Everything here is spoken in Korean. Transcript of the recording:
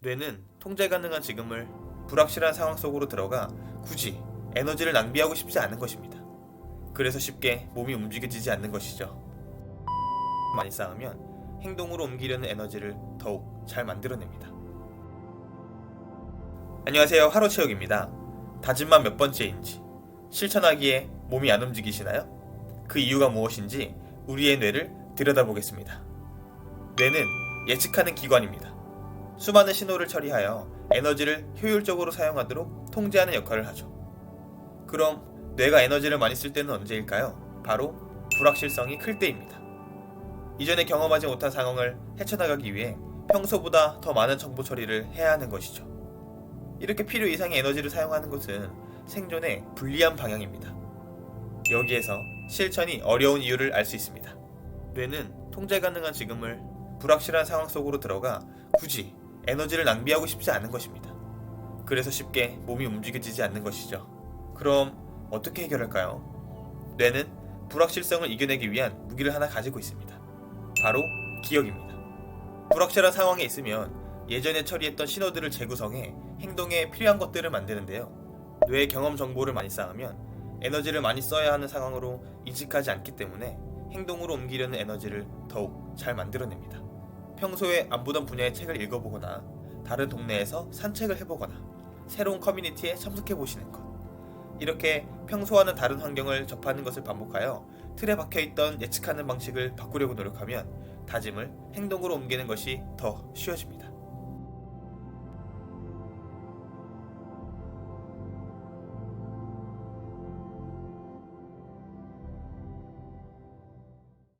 뇌는 통제 가능한 지금을 불확실한 상황 속으로 들어가 굳이 에너지를 낭비하고 싶지 않은 것입니다. 그래서 쉽게 몸이 움직여지지 않는 것이죠. 많이 쌓으면 행동으로 옮기려는 에너지를 더욱 잘 만들어냅니다. 안녕하세요. 하루 체육입니다. 다짐만 몇 번째인지 실천하기에 몸이 안 움직이시나요? 그 이유가 무엇인지 우리의 뇌를 들여다보겠습니다. 뇌는 예측하는 기관입니다. 수많은 신호를 처리하여 에너지를 효율적으로 사용하도록 통제하는 역할을 하죠. 그럼 뇌가 에너지를 많이 쓸 때는 언제일까요? 바로 불확실성이 클 때입니다. 이전에 경험하지 못한 상황을 헤쳐나가기 위해 평소보다 더 많은 정보 처리를 해야 하는 것이죠. 이렇게 필요 이상의 에너지를 사용하는 것은 생존에 불리한 방향입니다. 여기에서 실천이 어려운 이유를 알 수 있습니다. 뇌는 통제 가능한 지금을 불확실한 상황 속으로 들어가 굳이 에너지를 낭비하고 싶지 않은 것입니다. 그래서 쉽게 몸이 움직여지지 않는 것이죠. 그럼 어떻게 해결할까요? 뇌는 불확실성을 이겨내기 위한 무기를 하나 가지고 있습니다. 바로 기억입니다. 불확실한 상황에 있으면 예전에 처리했던 신호들을 재구성해 행동에 필요한 것들을 만드는데요. 뇌의 경험 정보를 많이 쌓으면 에너지를 많이 써야 하는 상황으로 인식하지 않기 때문에 행동으로 옮기려는 에너지를 더욱 잘 만들어냅니다. 평소에 안 보던 분야의 책을 읽어보거나 다른 동네에서 산책을 해보거나 새로운 커뮤니티에 참석해 보시는 것. 이렇게 평소와는 다른 환경을 접하는 것을 반복하여 틀에 박혀 있던 예측하는 방식을 바꾸려고 노력하면 다짐을 행동으로 옮기는 것이 더 쉬워집니다.